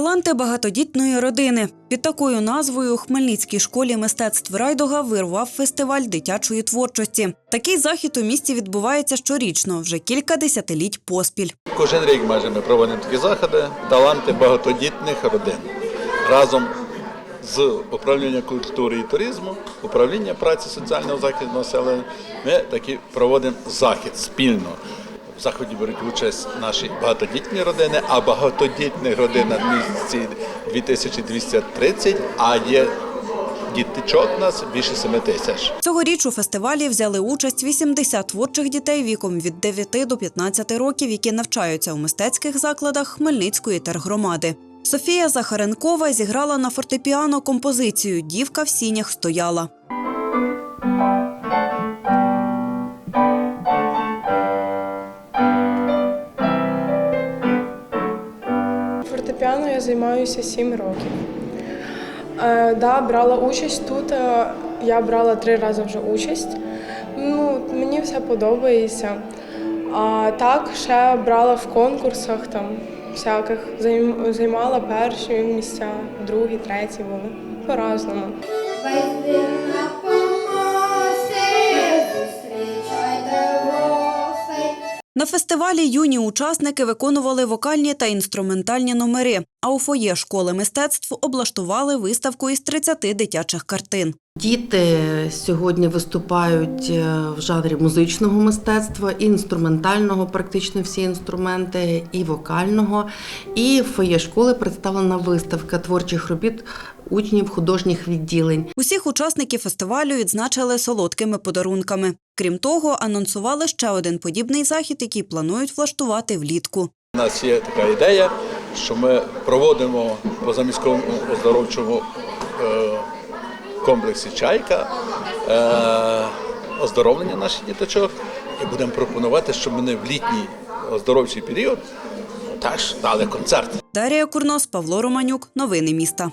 Таланти багатодітної родини під такою назвою у Хмельницькій школі мистецтв Райдуга вирвав фестиваль дитячої творчості. Такий захід у місті відбувається щорічно, вже кілька десятиліть поспіль. Кожен рік майже ми проводимо такі заходи, таланти багатодітних родин. Разом з управління культури і туризму, управління праці соціального захисту населення, ми такі проводимо захід спільно. Заході беруть участь наші багатодітні родини, а багатодітних родин на місці 2230, а є діточок нас більше 7 тисяч. Цьогоріч у фестивалі взяли участь 80 творчих дітей віком від 9 до 15 років, які навчаються у мистецьких закладах Хмельницької тергромади. Софія Захаренкова зіграла на фортепіано композицію Дівка в сінях стояла. Займаюся 7 років. Е, да, брала участь тут. е, Я брала три рази вже участь. Ну, мені все подобається. А так ще брала в конкурсах там всяких, займ- займала перші місця, другі, треті були. По-разному. На фестивалі юні учасники виконували вокальні та інструментальні номери. А у фоє школи мистецтв облаштували виставку із 30 дитячих картин. Діти сьогодні виступають е, в жанрі музичного мистецтва, і інструментального, практично всі інструменти, і вокального. І в фоє школи представлена виставка творчих робіт учнів художніх відділень. Усіх учасників фестивалю відзначили солодкими подарунками. Крім того, анонсували ще один подібний захід, який планують влаштувати влітку. У нас є така ідея, що ми проводимо в позаміському оздоровчому е, комплексі Чайка е, оздоровлення наших діточок і будемо пропонувати, щоб вони в літній оздоровчий період теж дали концерт. Дарія Курнос, Павло Романюк. Новини міста.